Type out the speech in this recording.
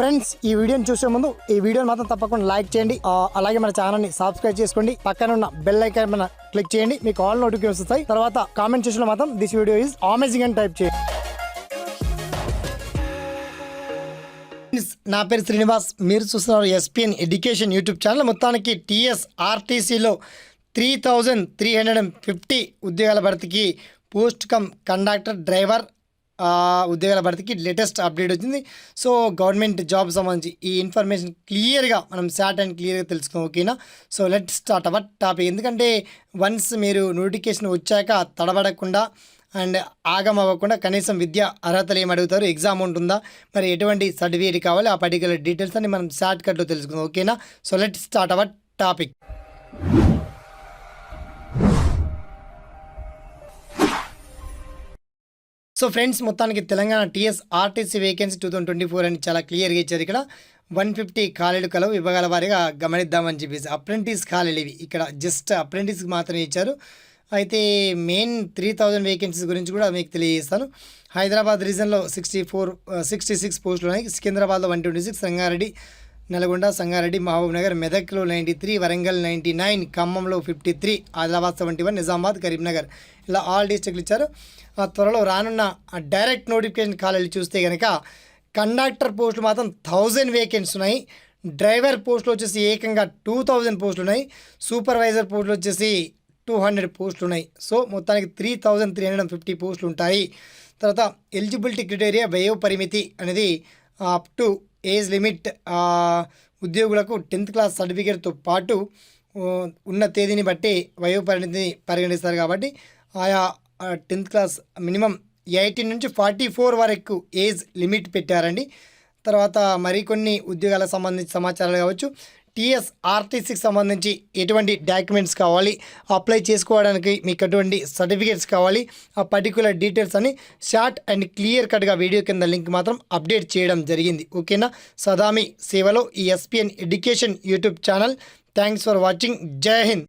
Friends ఈ వీడియోని చూసే ముందు ఈ వీడియోని మాత్రం తప్పకుండా లైక్ చేయండి. అలాగే మన ఛానల్ని సబ్స్క్రైబ్ చేసుకోండి. పక్కన ఉన్న బెల్ ఐకాన్ మన క్లిక్ చేయండి. మీకు ఆల్ నోటిఫికేషన్ వస్తాయి. తర్వాత కామెంట్ చేసిన మాత్రం దిస్ వీడియో ఈజ్ అమేజింగ్ అని టైప్ చేయండి. నా పేరు శ్రీనివాస్. మీరు చూస్తున్నారు ఎస్పిఎన్ ఎడ్యుకేషన్ యూట్యూబ్ ఛానల్. మొత్తానికి టీఎస్ ఆర్టీసీలో three thousand three hundred and fifty ఉద్యోగాల భర్తీకి పోస్ట్ కమ్ కండక్టర్ డ్రైవర్ ఉద్యోగాల భర్తీకి లేటెస్ట్ అప్డేట్ వచ్చింది. సో గవర్నమెంట్ జాబ్ సంబంధించి ఈ ఇన్ఫర్మేషన్ క్లియర్గా మనం శాట్ అండ్ క్లియర్గా తెలుసుకుందాం ఓకేనా? So let start our topic. ఎందుకంటే వన్స్ మీరు నోటిఫికేషన్ వచ్చాక తడబడకుండా అండ్ ఆగం అవ్వకుండా కనీసం విద్య అర్హతలు ఏమి అడుగుతారు? ఎగ్జామ్ ఉంటుందా? మరి ఎటువంటి సర్టిఫికేట్ కావాలి? ఆ పర్టికులర్ డీటెయిల్స్ అని మనం షార్ట్ కట్లో తెలుసుకుందాం ఓకేనా? So let start our topic. So friends మొత్తానికి Telangana TS RTC vacancy two thousand twenty four అని చాలా క్లియర్గా ఇచ్చారు. ఇక్కడ వన్ ఫిఫ్టీ ఖాళీలు కలవు విభాగాల వారిగా గమనిద్దామని చెప్పేసి అప్రెంటిస్ ఖాళీలు ఇవి. ఇక్కడ జస్ట్ అప్రెంటిస్కి మాత్రమే ఇచ్చారు. అయితే మెయిన్ త్రీ థౌజండ్ వేకెన్సీస్ గురించి కూడా మీకు తెలియజేస్తాను. హైదరాబాద్ రీజన్లో సిక్స్టీ ఫోర్ సిక్స్టీ సిక్స్ పోస్టులు ఉన్నాయి. సికింద్రాబాద్లో one twenty six Rangareddy Nalgonda Sangareddy Mahabubnagar మెదక్లో ninety three Warangal ninety nine ఖమ్మంలో fifty three Adilabad seventy one Nizamabad Karimnagar. ఇలా ఆల్ డిస్టిక్లు ఇచ్చారు. ఆ త్వరలో రానున్న డైరెక్ట్ నోటిఫికేషన్ కాలేజీ చూస్తే కనుక కండక్టర్ పోస్టులు మాత్రం థౌజండ్ వేకెన్సీ ఉన్నాయి. డ్రైవర్ పోస్టులు వచ్చేసి ఏకంగా టూ థౌజండ్ పోస్టులు ఉన్నాయి. సూపర్వైజర్ పోస్టులు వచ్చేసి టూ హండ్రెడ్ పోస్టులు ఉన్నాయి. సో మొత్తానికి three thousand three hundred fifty పోస్టులు ఉంటాయి. తర్వాత ఎలిజిబిలిటీ క్రిటేరియా వ్యయ పరిమితి అనేది అప్ టు ఏజ్ లిమిట్ ఉద్యోగులకు టెన్త్ క్లాస్ సర్టిఫికేట్తో పాటు ఉన్న తేదీని బట్టి వయో పరిమితిని పరిగణిస్తారు కాబట్టి ఆయా టెన్త్ క్లాస్ మినిమం ఎయిటీన్ నుంచి ఫార్టీ ఫోర్ వరకు ఏజ్ లిమిట్ పెట్టారండి. తర్వాత మరికొన్ని ఉద్యోగాలకు సంబంధించిన సమాచారాలు కావచ్చు. టీఎస్ఆర్టీసీకి సంబంధించి ఎటువంటి డాక్యుమెంట్స్ కావాలి అప్లై చేసుకోవడానికి మీకు ఎటువంటి సర్టిఫికేట్స్ కావాలి ఆ పర్టికులర్ డీటెయిల్స్ అని షార్ట్ అండ్ క్లియర్ కట్గా వీడియో కింద లింక్ మాత్రం అప్డేట్ చేయడం జరిగింది. ఓకేనా? సదామి సేవలో ఈ SPN education YouTube channel. Thanks for watching Jai Hind.